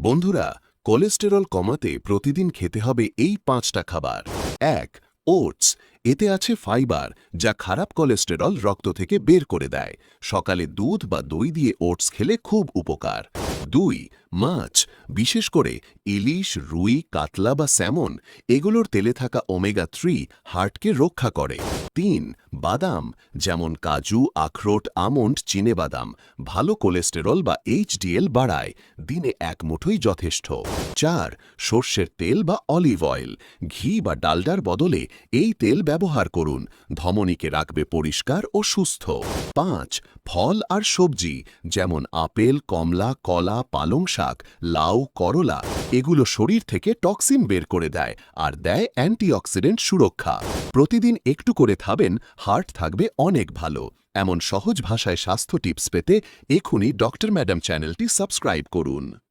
বন্ধুরা, কোলেস্টেরল কমাতে প্রতিদিন খেতে হবে এই পাঁচটা খাবার। এক, ওটস। এতে আছে ফাইবার, যা খারাপ কোলেস্টেরল রক্ত থেকে বের করে দেয়। সকালে দুধ বা দই দিয়ে ওটস খেলে খুব উপকার। দুই, মাছ। বিশেষ করে ইলিশ, রুই, কাতলা বা স্যামন, এগুলোর তেলে থাকা ওমেগা থ্রি হার্টকে রক্ষা করে। তিন, বাদাম, যেমন কাজু, আখরোট, আমন্ড বাদাম। ভালো কোলেস্টেরল বা এইচডিএল বাড়ায়। দিনে এক মুঠোই যথেষ্ট। চার, সর্ষের তেল বা অলিভ অয়েল। ঘি বা ডালডার বদলে এই তেল ব্যবহার করুন। ধমনীকে রাখবে পরিষ্কার ও সুস্থ। পাঁচ, ফল আর সবজি, যেমন আপেল, কমলা, কলা, পালং শাক, লাউ, করলা। এগুলো শরীর থেকে টক্সিন বের করে দেয় আর দেয় অ্যান্টিঅক্সিডেন্ট সুরক্ষা। প্রতিদিন একটু করে খাবেন, হার্ট থাকবে অনেক ভালো। এমন সহজ ভাষায় স্বাস্থ্য টিপস পেতে এখনই ডক্টর ম্যাডাম চ্যানেলটি সাবস্ক্রাইব করুন।